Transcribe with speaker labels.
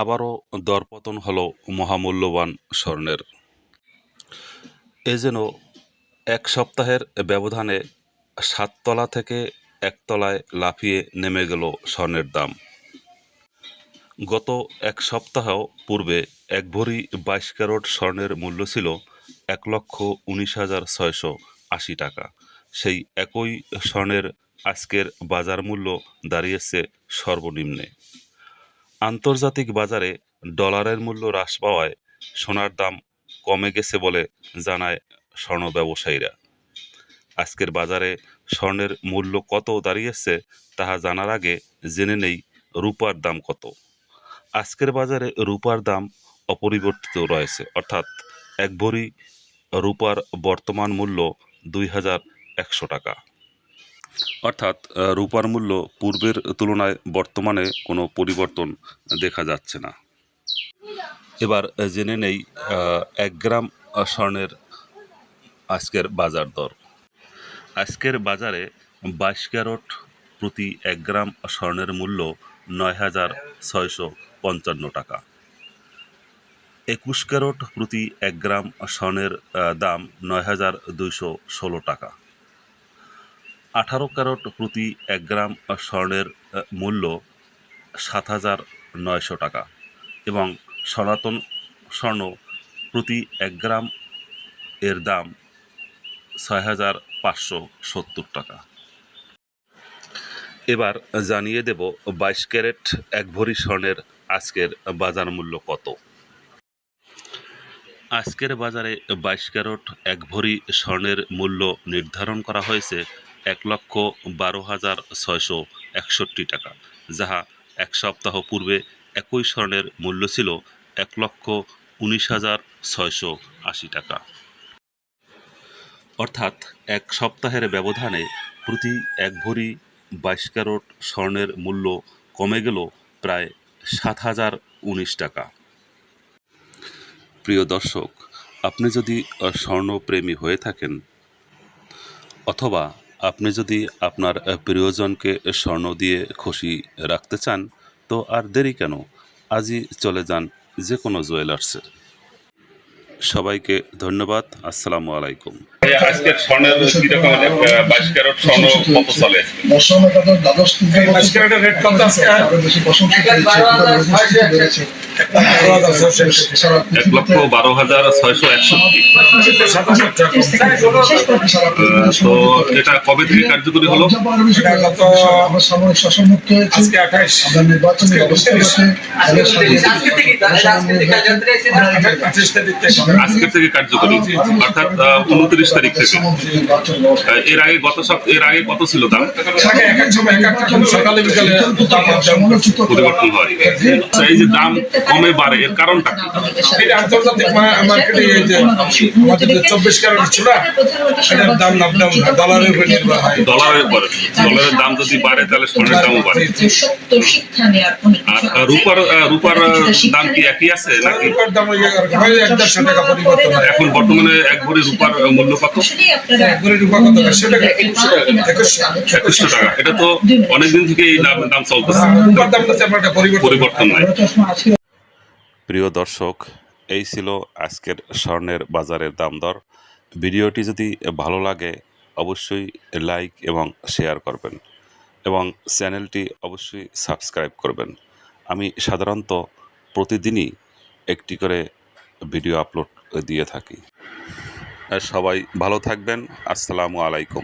Speaker 1: আবারও দরপতন হলো মহামূল্যবান স্বর্ণের। এ যেন এক সপ্তাহের ব্যবধানে সাততলা থেকে একতলায় লাফিয়ে নেমে গেল স্বর্ণের দাম। গত এক সপ্তাহ পূর্বে এক ভরি বাইশ ক্যারট স্বর্ণের মূল্য ছিল এক লক্ষ উনিশ হাজার ছয়শো আশি টাকা। সেই একই স্বর্ণের আজকের বাজার মূল্য দাঁড়িয়েছে সর্বনিম্নে। আন্তর্জাতিক বাজারে ডলারের মূল্য হ্রাস পাওয়ায় সোনার দাম কমে গেছে বলে জানায় স্বর্ণ ব্যবসায়ীরা। আজকের বাজারে স্বর্ণের মূল্য কত দাঁড়িয়েছে তাহা জানার আগে জেনে নেই রূপার দাম কত। আজকের বাজারে রূপার দাম অপরিবর্তিত রয়েছে, অর্থাৎ এক ভরি রূপার বর্তমান মূল্য দুই হাজার একশো টাকা। অর্থাৎ রূপার মূল্য পূর্বের তুলনায় বর্তমানে কোনো পরিবর্তন দেখা যাচ্ছে না। এবার জেনে নেই এক গ্রাম স্বর্ণের আজকের বাজার দর। আজকের বাজারে বাইশ ক্যারট প্রতি এক গ্রাম স্বর্ণের মূল্য নয় হাজার ছয়শো পঞ্চান্ন টাকা। একুশ ক্যারট প্রতি এক গ্রাম স্বর্ণের দাম নয় হাজার দুইশো ষোলো টাকা। আঠারো ক্যারট প্রতি এক গ্রাম স্বর্ণের মূল্য সাত হাজার নয়শো টাকা এবং সনাতন স্বর্ণ প্রতি এক গ্রাম এর দাম ছয় হাজার পাঁচশো সত্তর টাকা। এবার জানিয়ে দেব বাইশ ক্যারেট এক ভরি স্বর্ণের আজকের বাজার মূল্য কত। আজকের বাজারে বাইশ ক্যারট এক ভরি স্বর্ণের মূল্য নির্ধারণ করা হয়েছে এক লক্ষ বারো হাজার ছয়শো একষট্টি টাকা, যাহা এক সপ্তাহ পূর্বে একই স্বর্ণের মূল্য ছিল এক লক্ষ উনিশ হাজার ছয়শো আশি টাকা। অর্থাৎ এক সপ্তাহের ব্যবধানে প্রতি এক ভরি বাইশ ক্যারট স্বর্ণের মূল্য কমে গেল প্রায় সাত হাজার উনিশ টাকা। প্রিয় দর্শক, আপনি যদি স্বর্ণপ্রেমী হয়ে থাকেন অথবা আপনি যদি আপনার প্রিয়জনকে স্বর্ণ দিয়ে খুশি রাখতে চান তো আর দেরি কেন? আজই চলে যান যে কোনো জুয়েলার্সে সবাইকে ধন্যবাদ আসসালামু আলাইকুম।
Speaker 2: আজকের স্বর্ণের কীরকম বাইশ ক্যারট স্বর্ণ কত চলে? বাইশ ক্যারেটের রেট কত আজকে?
Speaker 3: আরও বেশি প্রশংসিত হয়েছে এগুলোর উপস্থিতি বেড়েছে
Speaker 2: এক লক্ষ বারো হাজার ছয়শো একষট্টি তো এটা কবে থেকে কার্যকরী হলো?
Speaker 4: আজকে থেকে কার্যকরী
Speaker 2: অর্থাৎ উনত্রিশ তারিখ থেকে। এর আগে গত সপ এর আগে কত ছিল দাম পরিবর্তন হয়। আচ্ছা, এই যে দাম কমে বাড়ে এর কারণটা
Speaker 4: এটা আন্তর্জাতিক মার্কেটে যে আমাদের যে চব্বিশ ক্যারেট এটার দাম আপডাউন ডলারের উপর নির্ভর হয়।
Speaker 2: ডলারের উপরে। ডলারের দাম যদি বাড়ে তাহলে স্বর্ণের দামও বাড়ে। আর। রূপার রূপার দাম কি একই আছে নাকি?
Speaker 4: রূপার দাম এক দেড়শো টাকা পরিবর্তন
Speaker 2: এখন বর্তমানে এক ভরি রূপার মূল্য কত?
Speaker 4: এক ভরি রূপা কত? দেড়শো টাকা। একুশশো টাকা।
Speaker 2: এটা তো অনেকদিন থেকে এই দাম চলতেছে।
Speaker 4: রূপার দাম একটা পরিবর্তন
Speaker 2: নাই।
Speaker 1: প্রিয় দর্শক, এই ছিল আজকের স্বর্ণের বাজারের দাম দর। ভিডিওটি যদি ভালো লাগে, অবশ্যই লাইক এবং শেয়ার করবেন এবং চ্যানেলটি অবশ্যই সাবস্ক্রাইব করবেন। আমি সাধারণত প্রতিদিনই একটি করে ভিডিও আপলোড দিয়ে থাকি। সবাই ভালো থাকবেন। আসসালামু আলাইকুম।